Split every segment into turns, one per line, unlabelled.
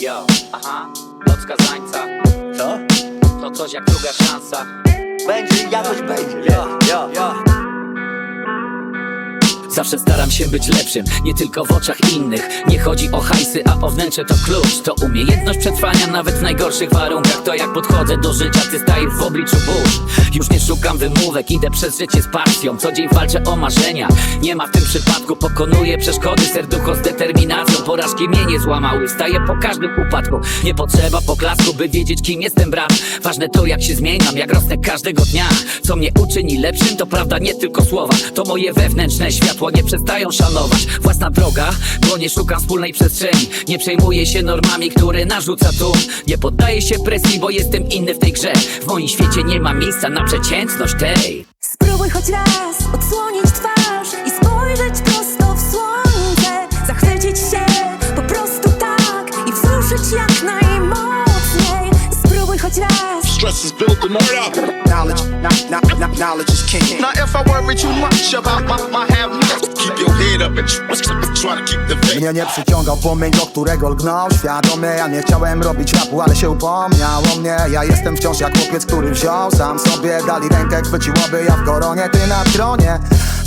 Yo, aha, noc kazańca
Co?
To coś jak druga szansa.
Będzie, jakoś będzie, ja, ja, ja.
Zawsze staram się być lepszym, nie tylko w oczach innych. Nie chodzi o hajsy, o wnętrze to klucz To umiejętność przetrwania nawet w najgorszych warunkach. To jak podchodzę do życia, ty stajesz w obliczu burz. Już nie szukam wymówek, idę przez życie z pasją. Co dzień walczę o marzenia, nie ma w tym przypadku Pokonuję przeszkody, serducho z determinacją Porażki mnie nie złamały, staję po każdym upadku. Nie potrzeba poklasku, by wiedzieć kim jestem brat. Ważne to jak się zmieniam, jak rosnę każdego dnia. Co mnie uczyni lepszym, to prawda nie tylko słowa. To moje wewnętrzne światło, nie przestają szanować. Własna droga, bo nie szukam wspólnej przestrzeni Nie przejmuję się normami, które narzuca tu Nie poddaję się presji, bo jestem inny w tej grze. W moim świecie nie ma miejsca na przeciętność tej
Spróbuj choć raz odsłonić twarz i spojrzeć prosto w słońce. Zachwycić się po prostu tak i wzruszyć jak najmocniej. Spróbuj choć raz.
Stress is built in order.
Knowledge, kno- kno- kno- knowledge is king.
Now, if I worry too much about my, my have
Mnie nie przyciągał płomień, do którego lgnął. Świadomie Ja nie chciałem robić rapu, ale się upomniał o mnie. Ja jestem wciąż jak chłopiec, który wziął sam sobie Dali rękę, chwyciłoby ja w koronie, ty na tronie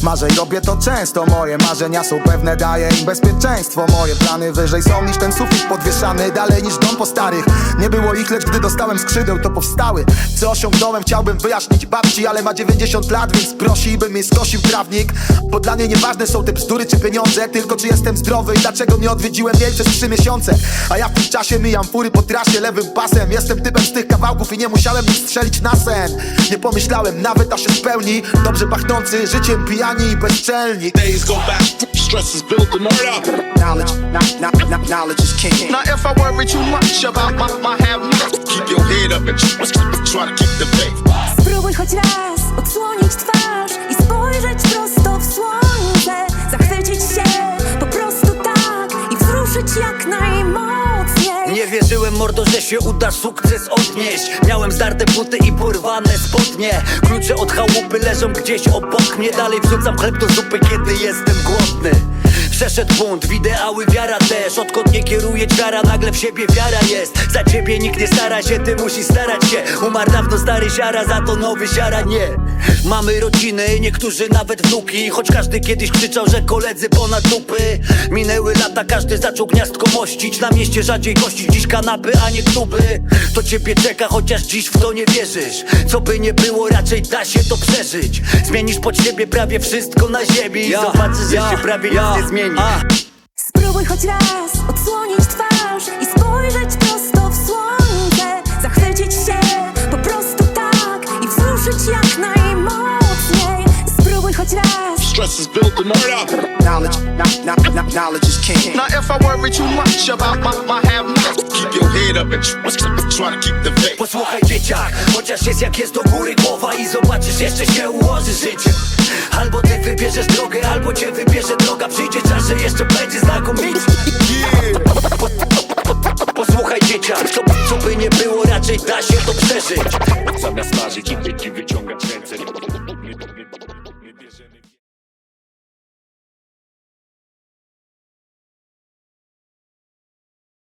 Marzę i robię to często, moje marzenia są pewne Daję im bezpieczeństwo, moje plany wyżej są niż ten sufit podwieszany Dalej niż dom po starych, nie było ich, lecz gdy dostałem skrzydeł to powstały. Co osiągnąłem, chciałbym wyjaśnić babci Ale ma 90 lat, więc prosi, by mnie skosił trawnik. Bo dla mnie nieważne są te bzdury czy pieniądze Tylko czy jestem zdrowy i dlaczego nie odwiedziłem jej przez 3 miesiące. A ja w tym czasie mijam fury po trasie lewym pasem. Jestem typem z tych kawałków i nie musiałem ich strzelić na sen. Nie pomyślałem nawet, a się spełni. Dobrze pachnący, życiem i bezczelni
Days go by, stress is built in order.
Knowledge, knowledge is king
Now, if I worry too much about my, my have keep your head up and tr- try to keep the faith.
Spróbuj choć raz odsłonić twarz i spojrzeć prosto w słońce Zachwycić się po prostu tak i wzruszyć jak najmocniej
Nie wierzyłem mordo, że się uda sukces odnieść. Miałem zdarte buty i porwane spodnie. Klucze od chałupy leżą gdzieś obok mnie. Dalej wrzucam chleb do zupy, kiedy jestem głodny. Przeszedł bunt, w ideały wiara też. Odkąd nie kieruje wiara, nagle w siebie wiara jest. Za ciebie nikt nie stara się, ty musisz starać się. Umarł dawno stary siara, za to nowy siara nie. Mamy rodziny, niektórzy nawet wnuki. Choć każdy kiedyś krzyczał, że koledzy ponad dupy. Minęły lata, każdy zaczął gniazdko mościć. Na mieście rzadziej gościć, dziś kanapy, a nie kluby. To ciebie czeka, chociaż dziś w to nie wierzysz. Co by nie było, raczej da się to przeżyć. Zmienisz pod siebie prawie wszystko na ziemi. I zobaczysz, że się prawie nic nie zmieni.
Spróbuj choć raz odsłonić twarz i spojrzeć prosto w słońce. Zachwycić
Stress is built in order.
Knowledge, knowledge is king.
Now, if I worry too much about my, my have keep your head up and tr- try to keep the faith.
Posłuchaj dzieciak, chociaż jest jak jest do góry głowa I zobaczysz jeszcze się ułoży życie. Albo ty wybierzesz drogę, albo cię wybierze droga. Przyjdzie czas, że jeszcze będzie znakomicie. Po- Posłuchaj dzieciak, co, co by nie było, raczej da się to przeżyć.
Zamiast marzyć i